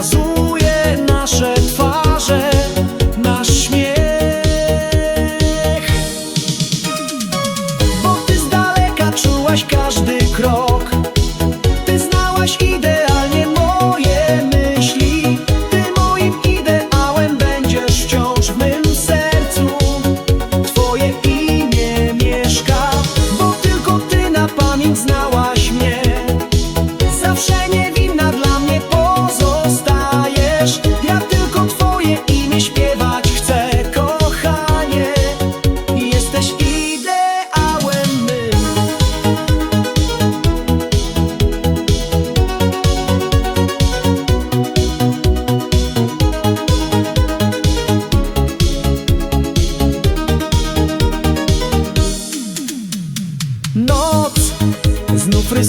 pokazuje nasze twarze, nasz śmiech. Bo ty z daleka czułaś sofrer